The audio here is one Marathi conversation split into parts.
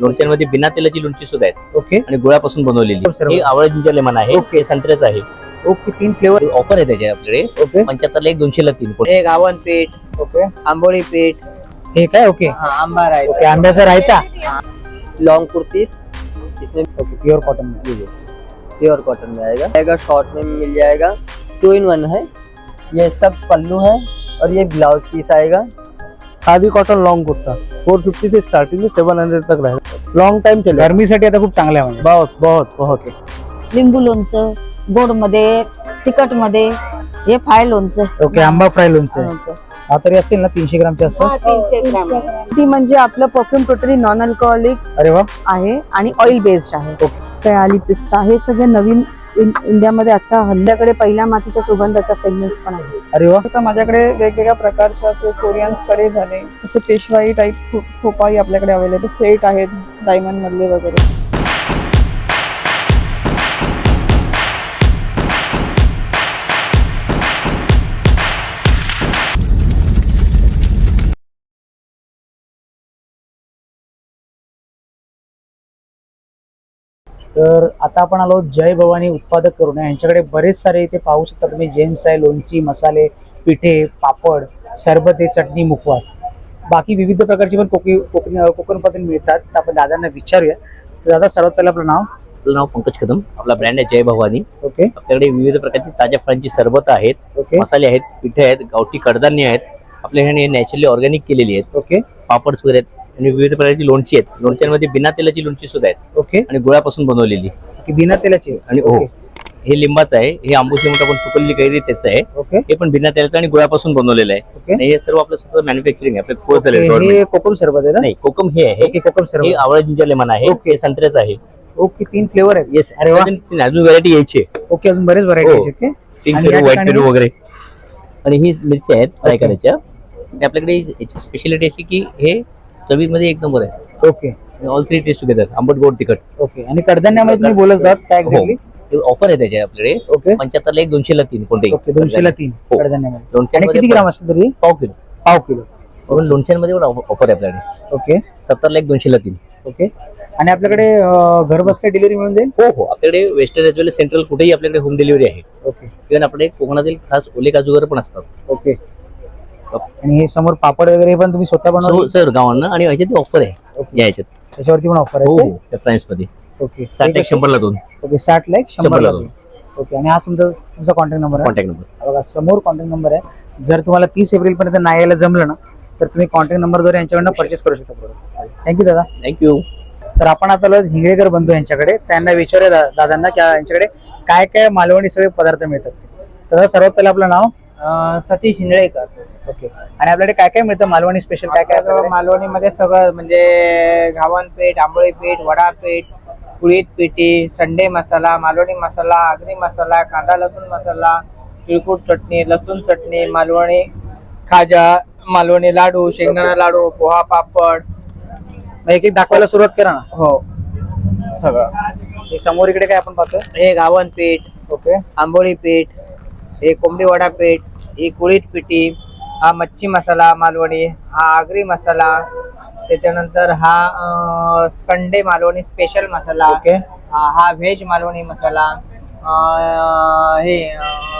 लोणच्यांमध्ये बिना तेलाची लोणची सुद्धा आहेत. ओके. आणि गुळापासून बनवलेली. सर्व. हे आवळा जिंजर लेमन आहे. ओके. हे संत्र्याचं आहे. ओके तीन फ्लेवर ऑफर आहे त्याच्या आपल्याकडे. ओके. पंच्याहत्तरला एक दोनशेला तीन हे गावन पीठ ओके. आंबोळी पीठ. हे काय? ओके. हाँ आंबा राइस ओके आंब्याचा रायता? लॉन्ग कुर्तीस. इसमें प्युअर कॉटन प्योर कॉटन में आएगा आएगा शॉर्ट में मिल जाएगा टू इन वन है. ये इसका पल्लू है और ये ब्लाउज पीस आएगा. Khadi cotton long kurta. Four fifty से स्टार्टिंग से सेवन हंड्रेड तक राहील. लॉंग टाइम चले गरमीसाठी आता खूप चांगला आहे म्हणजे. बहुत बहुत बहुत. लिंबू लोणचं गोडमध्ये तिखटमध्ये हे फ्राय लोणचं. ओके आंबा फ्राय लोणचं. हा तरी असेल ना तीनशे ग्रामच्या आसपास? तीनशे ग्राम. ती म्हणजे आपलं परफ्यूम टोटली नॉन अल्कोहोलिक अरे वा. आहे आणि ऑइल बेस्ड आहे. कयाली पिस्ता हे सगळे नवीन इंडियामध्ये आता हल्ल्याकडे पहिल्या मातीच्या सुगंधाचा फ्रेग्रन्स पण आहे. अरे वा. माझ्याकडे वेगवेगळ्या प्रकारचे असे कोरियन्सकडे झाले. असे पेशवाई टाईप खोपाही आपल्याकडे अवेलेबल सेट आहेत डायमंड मधले वगैरे. तर आता आपण आलो जय भवानी उत्पादक करून यांच्याकडे बरेच सारे इथे पाहू शकता तुम्ही जेम्स आहे लोणची मसाले पिठे पापड सरबते चटणी मुखवास. बाकी विविध प्रकारची पण कोकी कोकणी कोकण पदार्थ मिळतात. तर आपण दादांना विचारूया. तर दादा सर्वात पहिलं आपलं नाव? आपलं नाव पंकज कदम. आपला ब्रँड आहे जय भवानी. ओके. आपल्याकडे विविध प्रकारची ताज्या फळांची सरबत आहेत ओके. मसाले आहेत पिठे आहेत गावठी कडधान्य आहेत. आपल्याकडे नॅचरली ऑर्गॅनिक केलेली आहेत. ओके. पापड्स वगैरे आहेत. आणि विविध प्रकारची लोणची आहेत. लोणच्यांमध्ये बिना तेलाची लोणची सुद्धा आहेत. ओके. आणि गुळापासून बनवलेली. की बिना तेलाची. आणि हो. हे लिंबाचं आहे. हे आंबूची म्हणतो आपण सुकलेली कैरी त्याचं आहे. ओके. हे पण बिना तेलाचं आणि गुळापासून बनवलेलं आहे. आणि हे सर्व आपलं स्वतः मॅन्युफॅक्चरिंग आहे. आपलं. हे कोकम सरबत आहे ना? नाही कोकम हे आहे. ओके कोकम हे सरबत आवळा जिंजर लेमन आहे. ओके. हे संत्र्याचं आहे. ओके तीन फ्लेवर आहेत. येस अरे. अजून व्हरायटी यायची ओके अजून बरेच हो. व्हरायटी आहेत ते पिंक आणि या पेरू व्हाईट पेरू वगैरे. आणि ही मिरची आहेत फ्राय. करायच्या. आपल्याकडे याची स्पेशालिटी अशी की हे चवीमध्ये एक नंबर आहे. Okay. All three taste together आंबट गोड तिखट. ओके. आणि कडधान्यामध्ये तुम्ही बोलत आहात काय हो. एक्झॅक्टली ऑफर आहे त्याच्या आपल्याकडे. ओके. पंच्याहत्तरला एक दोनशेला तीन कोणतेही. ओके दोनशेला तीन हो. कडधान्यामध्ये. आणि किती ग्राम असते तरी? पाव किलो. पाव किलो. म्हणून लोणच्यांमध्ये पण ऑफर आहे आपल्याकडे. ओके. सत्तरला एक दोनशेला तीन. ओके. आणि आपल्याकडे अं, घर बसल्या डिलिव्हरी मिळून जाईल? हो हो. आपल्याकडे वेस्टर्न एज वेल सेंट्रल कुठेही आपल्याकडे होम डिलिव्हरी आहे. ओके. इव्हन आपल्याकडे कोकणातील खास ओले काजू वगैरे पण असतात. ओके. आणि हे समोर पापड वगैरे हे पण तुम्ही स्वतः बनवले सर गावांना. आणि ह्याच्यात ऑफर आहे. ओके. या ह्याच्यात त्याच्यावरती पण ऑफर हो आहे हो त्या फ्रान्समध्ये? ओके. साठ एक शंभरला दोन. ओके साठ लाख शंभर शंभरला ला दोन. ओके आणि हा समजा तुमचा कॉन्टॅक्ट नंबर आहे? कॉन्टॅक्ट नंबर बघा समोर कॉन्टॅक्ट नंबर आहे. जर तुम्हाला तीस एप्रिल पर्यंत नाही यायला जमलं ना तर तुम्ही कॉन्टॅक्ट नंबरद्वारे यांच्याकडनं परचेस करू शकता प्रोडक्ट थँक्यू दादा. थँक्यू तर आपण आता आलो हिंगळेकर बंधू यांच्याकडे. त्यांना विचारूया दा- दादांना की यांच्याकडे काय काय मालवणी सगळे पदार्थ मिळतात. तर सर्वात पहिलं आपलं नाव? अं, सतीश हिंगळेकर ओके. आणि आपल्याकडे काय काय मिळतं? मालवणी स्पेशल काय काय आपल्याजवळ आपल्याकडे? मालवणीमध्ये सगळं म्हणजे घावन पीठ आंबोळी पीठ वडा पीठ कुळीत पिठी संडे मसाला मालवणी मसाला आगरी मसाला कांदा लसूण मसाला तिळकुट चटणी लसूण चटणी मालवणी खाजा मालवणी लाडू शेंगदाणा लाडू पोहा पापड. मग एक एक दाखवायला सुरुवात करा ना. हो. सगळं. हे समोर इकडे काय आपण पाहतो हे गावन पीठ ओके. आंबोळी पीठ हे कोंबडी वडा पीठ ही कुळीत पिठी हा मच्छी मसाला मालवणी हा आगरी मसाला त्याच्यानंतर हा Sunday Malvani special masala okay. हा हा व्हेज मालवणी मसाला हे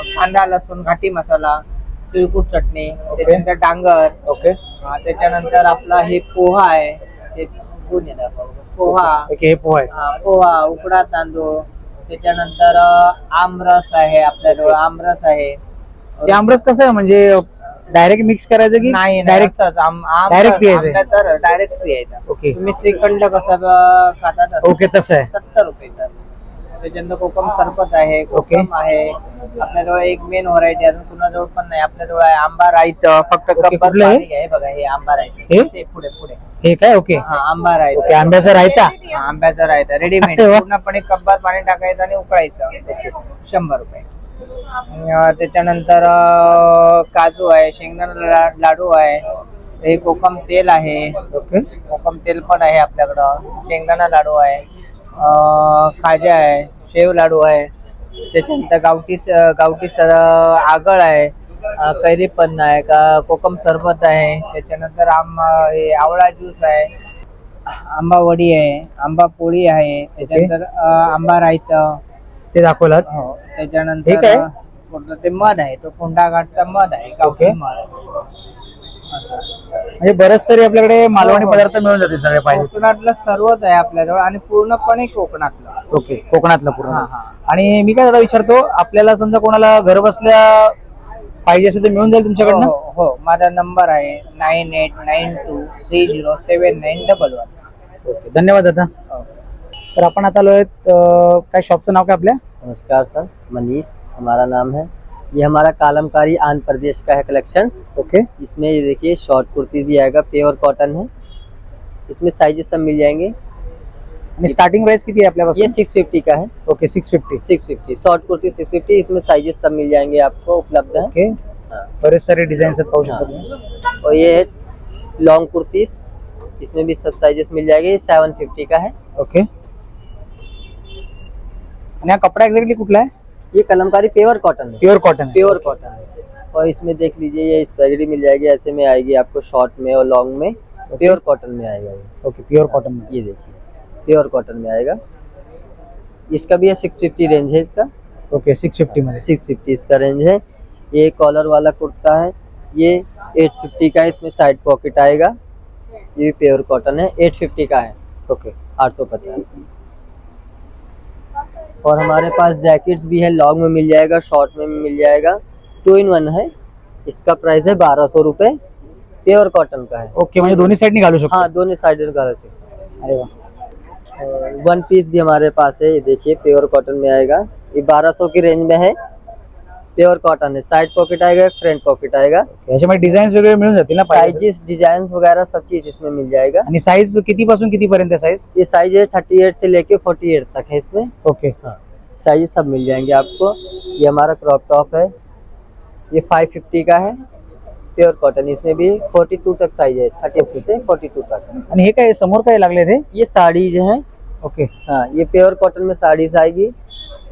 कांदा लसूण घाटी मसाला तिळकुट चटणी त्याच्यानंतर डांगर ओके. त्याच्यानंतर आपला हे पोहा आहे ते कोण येणार? पोहा. ओके हे पोहा आहे. हा, पोहा उकडा तांदूळ त्याच्यानंतर आमरस आहे आपल्याजवळ आमरस आहे. ते आमरस कसं आहे? म्हणजे डायरेक्ट मिक्स करायचं की नाही डायरेक्ट आहे. डायरेक्ट पियायचं. ओके तुम्ही श्रीखंड कसं खातात ओके तसं आहे. सत्तर रुपये. त्याच्यानंतर कोकम सरबत आहे कोकम आहे. आपल्याजवळ एक मेन व्हरायटी अजून कुणाजवळ पण नाही. आपल्याजवळ आहे आंबा राईत फक्त कुठलं आहे? पाणी आहे बघा हे आंबा हे? राईत ते पुढे पुढे. हे काय? ओके हा आंबा राईत ओके आंब्याचा रायता? हा, आंब्याचा रायता. रेडीमेड अरे वा. पूर्णपणे कप्पात पाणी टाकायचं आणि उकळायचं. शंभर रुपये. अं, त्याच्यानंतर अं, काजू आहे शेंगदाणा ला- लाडू आहे. हे कोकम तेल आहे. ओके कोकम तेल पण आहे आपल्याकडं. शेंगदाणा लाडू आहे. खाजा आहे शेव लाडू आहे त्याच्यानंतर गावठी गावठी सर आगळ आहे कैरी पण आहे का कोकम सरबत आहे त्याच्यानंतर आम हे आवळा ज्यूस आहे आंबा वडी आहे आंबा पोळी आहे त्याच्यानंतर आंबा रायतं. ते दाखवलात. हो हे त्याच्यानंतर काय? ते मध आहे तो फोंडा घाटचा मध आहे गावठी ओके. मध. म्हणजे बरेच सारे आपल्याकडे मालवणी हो. पदार्थ मिळून जातील सगळे पाहिजे. कोकणातलं सर्वच आहे आपल्याजवळ आणि पूर्णपणे कोकणातलं. ओके कोकणातलं पूर्ण. हा हा. आणि मी काय दादा विचारतो आपल्याला समजा कोणाला घर बसल्या पाहिजे असेल तर मिळून जाईल हो तुमच्याकडनं? हो, हो माझा नंबर आहे nine eight nine two three zero seven nine double one. Okay धन्यवाद दादा. हो. तर आपण आता आलोय अं, काय शॉपचं नाव काय आपल्या? नमस्कार सर मनीष हमारा नाम है। ये हमारा कालमकारी आंध्र प्रदेश का है कलेक्शन ओके इसमें ये देखिए शॉर्ट कुर्ती भी आएगा प्योर कॉटन है। इसमें साइजेस सब मिल जाएँगे। स्टार्टिंग प्राइस किती आहे ये आपल्यापासून सिक्स फिफ्टी का है। Okay six fifty six fifty short kurti six fifty इसमें साइजेस सब मिल जाएँगे आपको उपलब्ध है। ओके बरेच सारे डिझाईन्स आहेत पाहू शकता तुम्ही और ये लॉन्ग कुर्तीस इसमें भी सब साइजेस मिल जाएँगे ये सेवन फिफ्टी का है। ओके आणि हा कपडा एक्झॅक्टली कुठला आहे ये कलमकारी प्योर कॉटन है। प्योर कॉटन प्योर कॉटन है। और इसमें देख लीजिए ये स्पेगडी मिल जाएगी ऐसे में आएगी आपको शॉर्ट में और लॉन्ग में। प्योर कॉटन में आएगा ये। ओके प्योर कॉटन में। ये देखिए प्योर कॉटन में आएगा। इसका भी है सिक्स फिफ्टी रेंज है इसका। ओके सिक्स फिफ्टी में। सिक्स फिफ्टी इसका रेंज है। ये कॉलर वाला कुर्ता है। ये एट फिफ्टी का है इसमें साइड पॉकेट आएगा। ये प्योर कॉटन है एट फिफ्टी का है। ओके आठ सौ पचास। और हमारे पास जैकेट्स भी है लॉन्ग में मिल जाएगा शॉर्ट में भी मिल जाएगा। टू इन वन है। इसका प्राइस है बारह सौ रुपये प्योर कॉटन का है। ओके म्हणजे दोन्ही साइड निकालो शकतो हाँ दोनों साइड निकालो सकते अरे वन पीस भी हमारे पास है। ये देखिए प्योर कॉटन में आएगा। ये बारह सौ की रेंज में है। प्योर कॉटन है। साइड पॉकेट आएगा एक फ्रंट पॉकेट आएगा। याच्यामध्ये डिझाईन्स वेगळे मिळून जातील ना पाहिजे साइजेस डिज़ाइन वगैरह सब चीज़ इसमें मिल जाएगा। आणि साईज किती पासून किती पर्यंत साईज ये साइज़ है थर्टी एट से लेके फोर्टी एट तक है इसमें। ओके साइज़ सब मिल जाएँगे आपको। ये हमारा क्रॉप टॉप है। ये फाइव फिफ्टी का है। प्योर कॉटन इसमें भी फोर्टी टू तक साइज़ है थर्टी से फोर्टी टू तक। आणि हे काय समोर काय लागले ते ये साड़ीज हैं। ओके हाँ ये प्योर कॉटन में साड़ीज आएगी।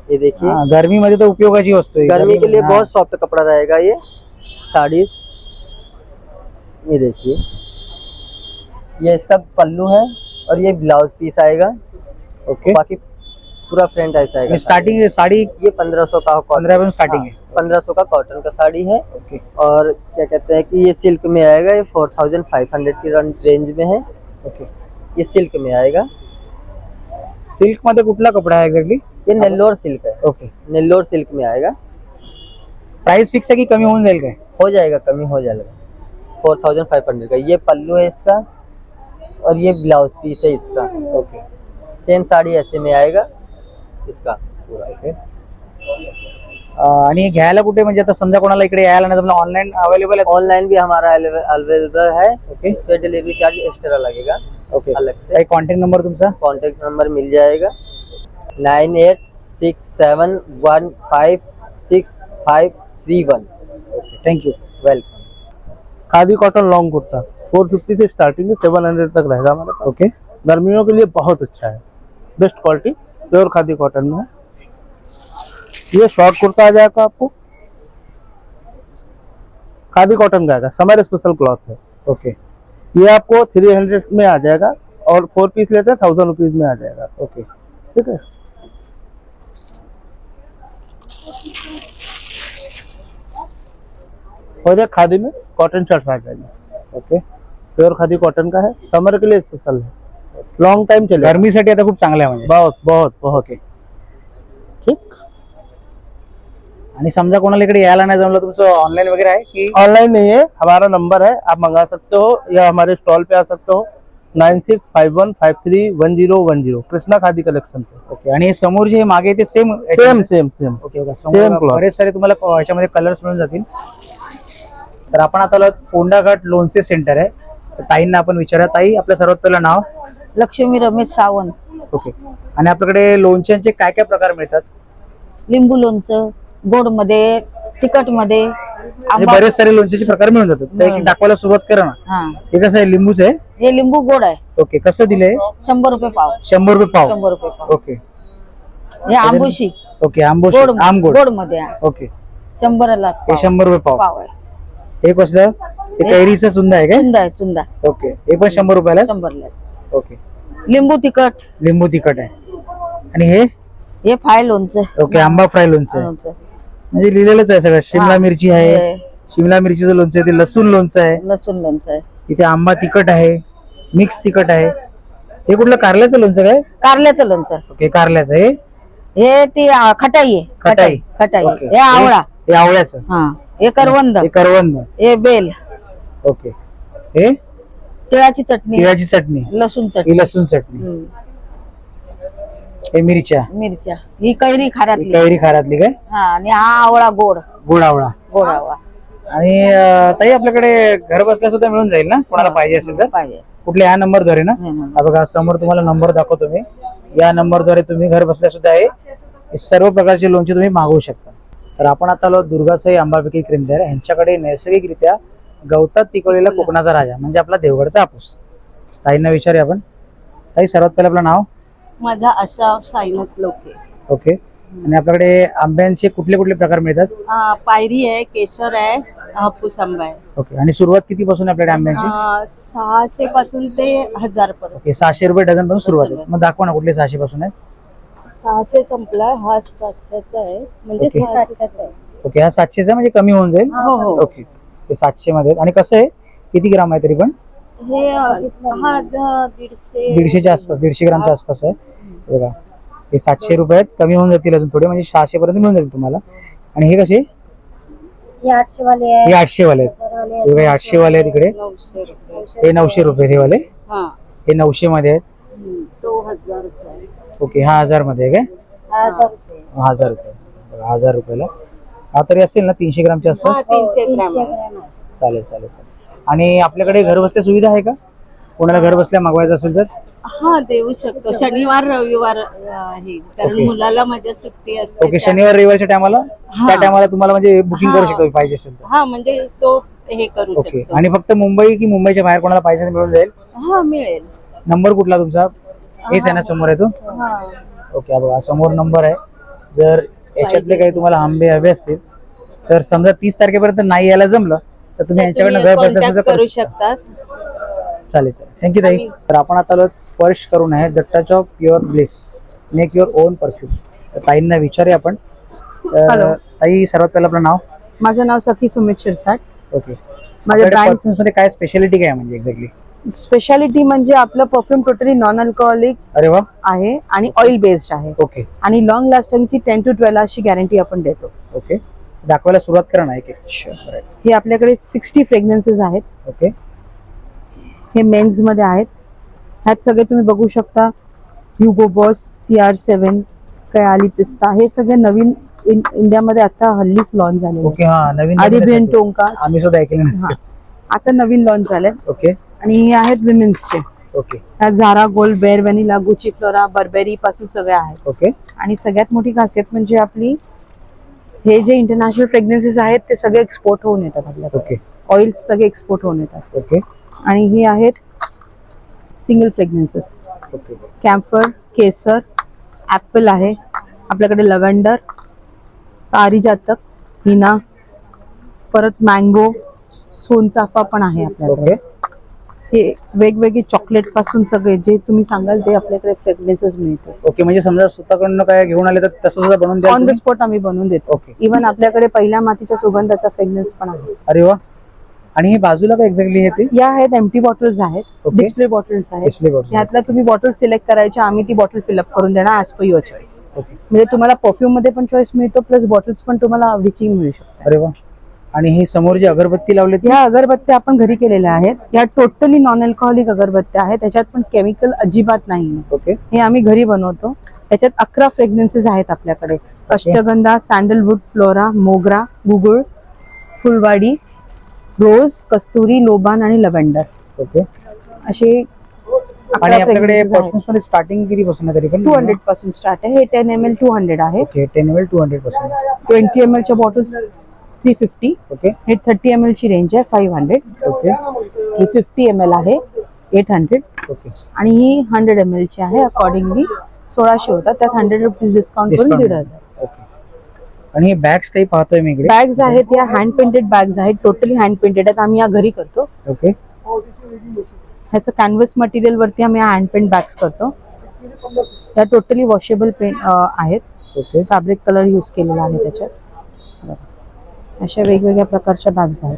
ये देखिए। हा, गर्मीमध्ये तर उपयोगाची वस्तू आहे. गर्मी के लिए बहुत सॉफ्ट कपड़ा रहेगा ये। साड़ीज। ये देखिए। ये इसका पल्लू है और ये ब्लाउज पीस आएगा। ओके। बाकी पूरा फ्रंट ऐसा आएगा स्टार्टिंग साडी। ये पंद्रह सौ का पंद्रह स्टार्टिंग आहे पंद्रह सौ का कॉटन का साड़ी है। ओके। और क्या कहते हैं कि ये सिल्क में आएगा। ये फोर थाउज़ेंड फाइव हंड्रेड की रेंज में है। ओके। ये सिल्क में आएगा। सिल्क मध्ये कुठला कपडा आहे एक्झॅक्टली ये नेल्लोर सिल्क है। ओके। नेल्लोर सिल्क में आएगा। प्राइस फिक्स आहे की कमी जाईल काय हो जाएगा कमी हो जाएगा। फोर थाउज़ेंड फाइव हंड्रेड का। ये पल्लू है इसका और ये ब्लाउज पीस है इसका। ओके। सेम साड़ी ऐसे में आएगा इसका पूरा। ओके। आणि घ्यायला कुठे? म्हणजे आता समजा कोणाला इकडे यायला नाही ऑनलाईन अवेलेबल आहे. ऑनलाइन भी हमारा अवेलेबल है। ओके। इस पे डिलीवरी चार्ज एक्स्ट्रा लगेगा। ओके। अलग से। कॉन्टॅक्ट नंबर तुमचा? कॉन्टेक्ट नंबर मिल जाएगा। Nine eight six seven one five six five three one. Okay thank you welcome khadi cotton long kurta 450 से स्टार्टिंग है 700 तक रहेगा हमारे पास। ओके गर्मियों के लिए बहुत अच्छा है। Best quality pure khadi cotton में है। ये शॉर्ट कुर्ता आ जाएगा आपको। खादी कॉटन का आएगा। समर स्पेशल क्लॉथ है। ओके ये आपको 300 में आ जाएगा और फोर पीस लेते हैं थाउज़ेंड रुपीज़ में आ जाएगा। ओके ठीक है? और खादी में कॉटन शर्ट्स आ जाएंगे ओके प्योर खादी कॉटन का है। समर के लिए स्पेशल है। लॉन्ग टाइम चलेगा। गरमीसाठी आता खूप चांगलं आहे म्हणजे बहुत बहुत बहुत। ओके ठीक? आणि समजा कोणाला इकडे यायला नाही जमलं तुमचं ऑनलाईन वगैरे आहे की? ऑनलाइन नहीं है। हमारा नंबर है। आप मंगा सकते हो या हमारे स्टॉल पे आ सकते हो। Nine six five one five three one zero one zero Krishna Khadi collection से। ओके आणि हे समोर जे मागे ते same same same same okay cloth. बरेच सारे तुम्हाला ह्याच्यामध्ये कलर्स मिळून जातील. तर आपण आता आलो फोंडा घाट लोणचे सेंटर आहे. तर ताईंना आपण विचारा ताई आपलं सर्वात पहिलं नाव? लक्ष्मी रमेश सावंत. ओके. आणि आपल्याकडे लोणच्यांचे काय काय प्रकार मिळतात? लिंबू लोणचं गोडमध्ये तिखटमध्ये म्हणजे बरेच सारे लोणच्याचे प्रकार मिळून जातात. तर एक एक दाखवायला सुरुवात करा ना. हा. हे कसं आहे? लिंबूच आहे? हे लिंबू गोड आहे. ओके. कसं दिलंय? शंभर रुपये पाव. शंभर रुपये पाव. शंभर रुपये पाव. ओके. हे आंबोशी. ओके आंबोशी. आम गोड गोडमध्ये आहे. ओके. शंभरला हे शंभर रुपये पाव. पाव आहे. हे कसलं? हे कैरीचं चुंदा आहे काय? चुंदा आहे चुंदा. ओके. हे पण शंभर रुपयाला शंभरला ओके. लिंबू तिखट. लिंबू तिखट आहे. आणि हे? हे फ्राय लोणचं. ओके आंबा फ्राय लोणचं आहे. लोणचं. म्हणजे लिहिलेलंच आहे सगळं. शिमला. मिरची आहे. हे. शिमला मिरचीचं लोणचं आहे ते लसूण लोणचं आहे. लसूण लोणचं आहे. इथे आंबा तिखट आहे. मिक्स तिखट आहे. हे कुठलं? कारल्याचं लोणचं काय? कारल्याचं लोणचं ओके कारल्याचं हे हे ती आ, खटाई आहे. खटाई. खटाई. ओके. हे आवळा. हे आवळ्याचं. हा. हे. करवंद हे करवंद हे बेल. ओके. हे? तिळाची चटणी. तिळाची चटणी. लसूण चटणी. लसूण चटणी. हे. मिरच्या. मिरच्या. ही कैरी खाऱ्यातली. कैरी खारातली काय? हा आणि हा आवळा गोड. गोड आवळा. गोड आवळा. आणि ताई आपल्याकडे घर बसल्या सुद्धा मिळून जाईल ना? कोणाला पाहिजे असेल तर? पाहिजे. कुठल्या ह्या नंबरद्वारे ना? हे ना. बघा समोर तुम्हाला नंबर दाखवतो मी. या नंबरद्वारे तुम्ही घर बसल्या सुद्धा आहे. सर्व प्रकारचे लोणचे तुम्ही मागवू शकता. तर आपण आता आलो दुर्गासाई आंबा विक्री केंद्र यांच्याकडे नैसर्गिकरित्या गवतात पिकवलेला कोकणाचा राजा म्हणजे आपला देवगडचा हापूस. ताईंना विचारूया आपण. ताई सर्वात पहिलं आपलं नाव? माझा आशा साईनाथ लोके. ओके. आणि आपल्याकडे आंब्यांचे कुठले कुठले प्रकार मिळतात? पायरी आहे केशर आहे हापूस आंबा आहे. ओके. आणि सुरुवात किती पासून आपल्याकडे आंब्यांची? सहाशे पासून ते हजार पर्यंत ओके सहाशे रुपये डझनपासून सुरुवात आहे. मग दाखवा ना कुठले सहाशे पासून आहे. सहाशे संपला हा सातशेचा आहे. म्हणजे ओके. सातशेचा आहे. ओके हा सातशेचा म्हणजे कमी होऊन जाईल? हो हो. ओके. ते सातशे मध्ये आहेत. आणि कसं आहे? किती ग्राम आहे तरी पण? हे अ, हा द- दीडशे. दीडशेच्या आसपास दीडशे ग्रामच्या आसपास आहे. बघा. हे सातशे रुपये आहेत. कमी होऊन जातील अजून थोडे. म्हणजे सहाशे पर्यंत मिळून जातील तुम्हाला. आणि हे कसे? हे आठशे वाले हे आठशे वाले आहेत हे बघा, आठशे वाले आहेत इकडे. नऊशे रुपये. हे नऊशे रुपये हे वाले. हा. हे नऊशे मध्ये आहेत. हम्म, तो ओके हा हजारमध्ये आहे काय? हा हजार रुपये. हा, हजार रुपये. बघा, हजार रुपयाला. हा तरी असेल ना तीनशे ग्रामच्या हा आसपास? तीनशे ग्रॅम. चालेल चालेल चालेल. आणि आपल्याकडे घर बसल्या सुविधा आहे का? कोणाला घर बसल्या मागवायचं असेल तर? हा देऊ शकतो. शनिवार रविवार अ, आहे. कारण ओके. मुलाला माझ्या सुट्टी असते ओके शनिवार रविवारच्या टायमाला? हा. त्या टायमाला तुम्हाला म्हणजे बुकिंग करू. शकतो पाहिजे असेल तर. हा म्हणजे तो हे करू ओके. शकतो. आणि फक्त मुंबई की मुंबईच्या बाहेर कोणाला पाहिजे तर मिळून जाईल? हा मिळेल. नंबर कुठला तुमचा? हेच आहे ना समोर आहे तो? ओके बघा समोर नंबर आहे. जर याच्यातले काही तुम्हाला आंबे हवे असतील तर समजा तीस तारखेपर्यंत नाही यायला जमलं तर तुम्ही यांच्याकडनं घर बसल्या करू शकता. चालेल चालेल. थँक्यू ताई. तर आपण आता आलो स्पर्श करून आहे of your bless make your own perfume तर ताईंना विचारूया आपण. तर. ताई सर्वात पहिलं आपलं नाव? माझं नाव सखी सुमित शिरसाट. ओके. माझ्या ब्रँड परफ्युम्समध्ये काय स्पेशालिटी काय आहे म्हणजे एक्झॅक्टली स्पेशालिटी म्हणजे आपलं परफ्यूम टोटली नॉन अल्कोहोलिक अरे वा. आहे आणि ऑइल बेस्ड आहे. ओके आणि लॉंग लास्टिंगची टेन टू ट्वेल्व अशी गॅरंटी आपण देतो. ओके दाखवायला सुरुवात करा ना एक एक. हे आपल्याकडे सिक्स्टी फ्रेग्रन्सेस आहेत. ओके हे मेन्समध्ये आहेत. ह्यात सगळे तुम्ही बघू शकता. Hugo Boss C R seven Kayali पिस्ता हे सगळे नवीन इंडियामध्ये आता हल्लीच लॉन्च हा नवीन आधी. टोंका. आम्ही सुद्धा ऐकले आता नवीन लॉन्च झाले ओके. आणि हे आहेत विमेन्सचे ओके. ह्या Zara gold bear vanilla Gucci Flora Burberry पासून सगळे आहेत. ओके. आणि सगळ्यात मोठी खासियत म्हणजे आपली हे जे इंटरनॅशनल प्रेग्नन्सीज आहेत ते सगळे एक्सपोर्ट होऊन येतात आपल्याकडे. ओके. ऑइल्स सगळे एक्सपोर्ट होऊन येतात. ओके. आणि हे आहेत सिंगल फ्रेग्रन्सेस ओके. कॅम्फर केसर ॲपल आहे. आपल्याकडे लव्हेंडर पारिजातक हिना परत मँगो सोनचाफा पण आहे आपल्याकडे. हे वेगवेगळे चॉकलेटपासून सगळे जे तुम्ही सांगाल ते आपल्याकडे फ्रेग्रन्सेस मिळते ओके म्हणजे समजा स्वतःकडनं काय घेऊन आले तर तसं सुद्धा बनवून ऑन द तुम्ही? स्पॉट आम्ही बनवून देतो. ओके. इव्हन आपल्याकडे पहिल्या मातीच्या सुगंधाचा फ्रेग्रन्स पण आहे. अरे वा. आणि हे बाजूला काय एक्झॅक्टली हे ते? या आहेत एम्प्टी बॉटल्स आहेत. डिस्प्ले बॉटल्स आहेत. डिस्प्ले बॉक्स यातल्या तुम्ही बॉटल सिलेक्ट करायच्या आम्ही ती बॉटल फिलअप करून देणार as per your choice okay म्हणजे तुम्हाला परफ्यूममध्ये पण चॉईस मिळतो प्लस बॉटल्स पण तुम्हाला आवडीची मिळू शकतात. अरे वा. आणि हे समोर जी अगरबत्ती लावली या अगरबत्त्या आपण घरी केलेल्या आहेत. या टोटली नॉन अल्कोहोलिक अगरबत्त्या आहेत. त्याच्यात पण केमिकल अजिबात नाही ओके हे आम्ही घरी बनवतो. त्याच्यात अकरा फ्रेग्रन्सेस आहेत आपल्याकडे. अष्टगंधा सँडलवूड फ्लोरा मोगरा गुगुळ फुलवाडी रोज कस्तुरी लोबान आणि लव्हेंडर ओके. असे आणि आपल्याकडे परफ्युम्समध्ये स्टार्टिंग किती पासून आहे तरी टू हंड्रेडपासून स्टार्ट आहे. हे ten M L two hundred आहे. ओके टेन एल टू हंड्रेडपासून. ट्वेंटी एम एलच्या बॉटल्स थ्री फिफ्टी ओके. हे थर्टी एम एलची रेंज आहे फाईव्ह हंड्रेड ओके. ही फिफ्टी एम एल आहे एट हंड्रेड ओके. आणि ही हंड्रेड एम एलची आहे अकॉर्डिंगली सोळाशे होतात. त्यात हंड्रेड रुपीज डिस्काउंट करून दीड हजार. आणि हे बॅग्स टाईप पाहतोय मी इकडे. बॅग्स आहेत या हँड पेंटेड बॅग्स आहेत टोटली हँड पेंटेड आहेत. आम्ही या घरी करतो. ओके ह्याचं कॅनव्हस मटेरियल वरती आम्ही हँड पेंट बॅग्स करतो. त्या टोटली वॉशेबल पेंट आहेत. ओके फॅब्रिक कलर यूज केलेला आहे त्याच्यात. अशा वेगवेगळ्या प्रकारच्या बॅग्स आहेत.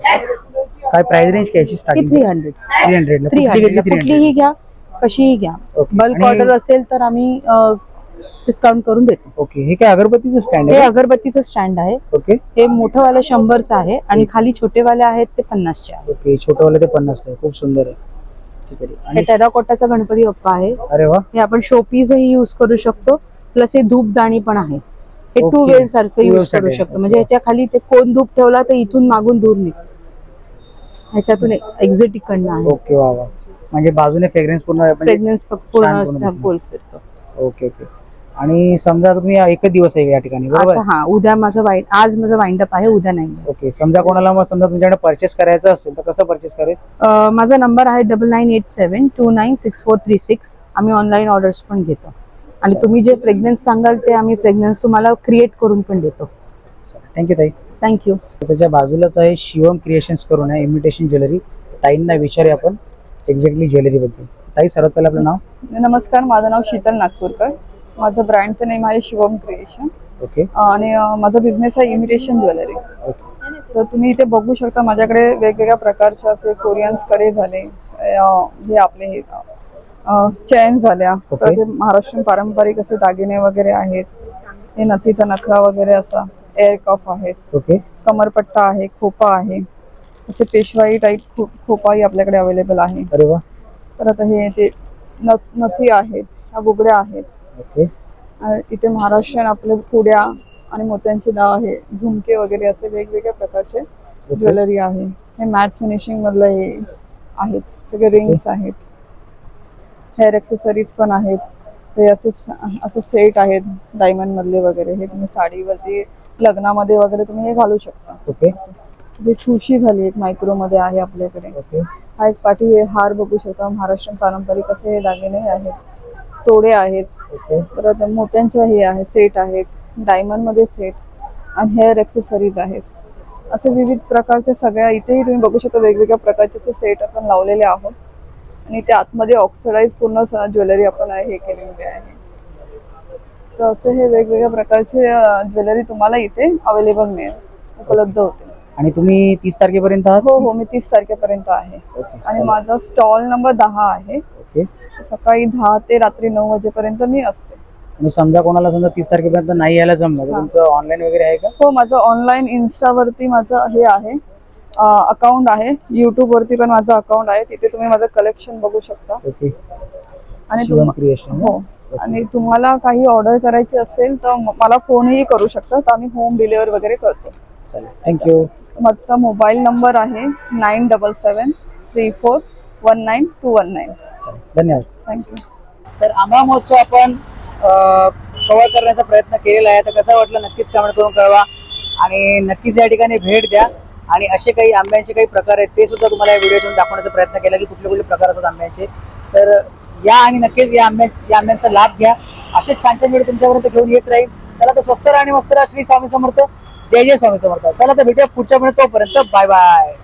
काय प्राइस रेंज काय three hundred three hundred three hundred कुठलीही घ्या कशीही घ्या. बल्क ऑर्डर असेल तर आम्ही डिस्काउंट करून देतो. ओके हे काय अगरबत्तीचं स्टँड हे आहे अगरबत्तीचं स्टँड आहे. ओके हे मोठंवालं शंभरचं आहे आणि खाली छोटेवाले आहेत ते पन्नासचे आहे ओके छोटंवालं ते पन्नास आहे. खूप सुंदर आहे. ठीक आहे. हे आणि टेराकोटाचा गणपती बाप्पा आहे. अरे वा. हे आपण शोपीसही युज करू शकतो. प्लस हे धूपदाणी पण आहे. हे टू. वेल सारखं Two युज करू साठी. शकतो. म्हणजे ह्याच्या खाली ते कोण धूप ठेवला तर इथून मागून दूर निघ. ह्याच्यातून एक्झिट इकडनं आहे. ओके वा वा. म्हणजे बाजूने फ्रेग्रन्स पूर्ण म्हणजे प्रेग्नन्स छान पूर्ण पूर्ण दिसणार. गोल फिरतो ओके ओके आणि समजा आता तुम्ही एकच दिवस आहे या ठिकाणी बरोबर? आता हा उद्या माझं वाईट आज माझं वाइंडअप आहे उद्या नाही. ओके समजा कोणाला मग समजा तुमच्याकडे परचेस करायचं असेल तर कसं परचेस करेल? अं, माझा नंबर आहे double nine eight seven two nine six four three six आम्ही ऑनलाईन ऑर्डर्स पण घेतो. आणि तुम्ही जे फ्रेग्रन्स सांगाल ते आम्ही फ्रेग्रन्स तुम्हाला क्रिएट करून पण देतो. थँक्यू ताई. थँक्यू त्याच्या बाजूलाच आहे शिवम क्रिएशन्स करून आहे इमिटेशन ज्वेलरी ताईंना विचारूया आपण एक्झॅक्टली ज्वेलरी बद्दल. ताई सर्वात पहिलं आपलं नाव? नमस्कार माझं नाव शीतल नागपूरकर. माझं ब्रँडचं नेम आहे शिवम क्रिएशन ओके आणि माझा बिझनेस आहे इमिटेशन ज्वेलरी तर तुम्ही इथे बघू शकता माझ्याकडे वेगवेगळ्या प्रकारचे असे कोरियन्सकडे झाले हे आपले हे चेन झाल्या. महाराष्ट्रीयन पारंपरिक असे दागिने वगैरे आहेत. हे नथीचा नखरा वगैरे असा एअर कफ आहेत ओके कमरपट्टा आहे खोपा आहे. असे पेशवाई टाईप खोपाही आपल्याकडे अवेलेबल आहे. परत हे ते नथ आहेत ह्या बुगड्या आहेत. आणि इथे महाराष्ट्रीयन आपले पुड्या आणि मोत्यांचे नाव आहे. झुमके वगैरे असे वेगवेगळ्या प्रकारचे ज्वेलरी आहे. हे मॅट फिनिशिंग मधलं हे आहेत. सगळे रिंग्स आहेत. हेअर एक्सेसरीज पण आहेत. हे असे असे सेट आहेत डायमंड मधले वगैरे. हे तुम्ही साडीवरती लग्नामध्ये वगैरे तुम्ही हे घालू शकता. ओके. जे ठुशी झाली एक मायक्रो मध्ये आहे आपल्याकडे. हा एक पाठी हे हार बघू शकता. महाराष्ट्रीयन पारंपरिक असे हे दागिने आहेत. तोडे आहेत. परत मोत्यांचे हे आहे सेट आहेत. डायमंडमध्ये सेट. आणि हेअर एक्सेसरीज आहेत. असे विविध प्रकारचे सगळ्या इथेही तुम्ही बघू शकता वेगवेगळ्या प्रकारचे सेट आपण लावलेले आहोत. आणि ते आतमध्ये ऑक्सिडाईज पूर्ण ज्वेलरी आपण हे केलेली आहे. तर असे हे वेगवेगळ्या प्रकारचे ज्वेलरी तुम्हाला इथे अवेलेबल मिळेल. उपलब्ध होते. आणि तुम्ही तीस तारखेपर्यंत आहात? हो हो मी तीस तारखेपर्यंत आहे. ओके आणि. माझा स्टॉल नंबर दहा आहे. ओके. सकाळी दहा ते रात्री नऊ वाजेपर्यंत मी असते. आणि समजा कोणाला समजा तीस तारखेपर्यंत नाही यायला जमलं तर. तुमचं ऑनलाईन वगैरे आहे का? हो माझं ऑनलाईन इन्स्टावरती माझं हे आहे. अकाउंट आहे. युट्यूब वरती पण माझं अकाउंट आहे. तिथे तुम्ही माझं कलेक्शन बघू शकता. ओके. आणि शिवम तुम- क्रिएशन हो? आणि तुम्हाला काही ऑर्डर करायची असेल तर म- मला फोनही करू शकता. तर आम्ही होम डिलिव्हरी वगैरे करतो. चालेल. थँक्यू माझा मोबाईल नंबर आहे nine double seven three four one nine two one nine. धन्यवाद. थँक्यू तर आंबा महोत्सव आपण कव्हर करण्याचा प्रयत्न केलेला आहे. तर कसं वाटलं नक्कीच कमेंट करून कळवा. आणि नक्कीच या ठिकाणी भेट द्या. आणि असे काही आंब्यांचे काही प्रकार आहेत ते सुद्धा तुम्हाला या व्हिडिओतून दाखवण्याचा प्रयत्न केला की कुठले कुठले प्रकार असतात आंब्यांचे. तर या आणि नक्कीच या आंब्या या आंब्यांचा लाभ घ्या. असेच छान छान व्हिडिओ तुमच्यापर्यंत घेऊन येत राहील. चला तर स्वस्त राहा आणि मस्त राहा. श्री स्वामी समर्थ. जय जय स्वामी समर्थ. चला तर भेटूया पुढच्या महिन्यात तोपर्यंत बाय बाय.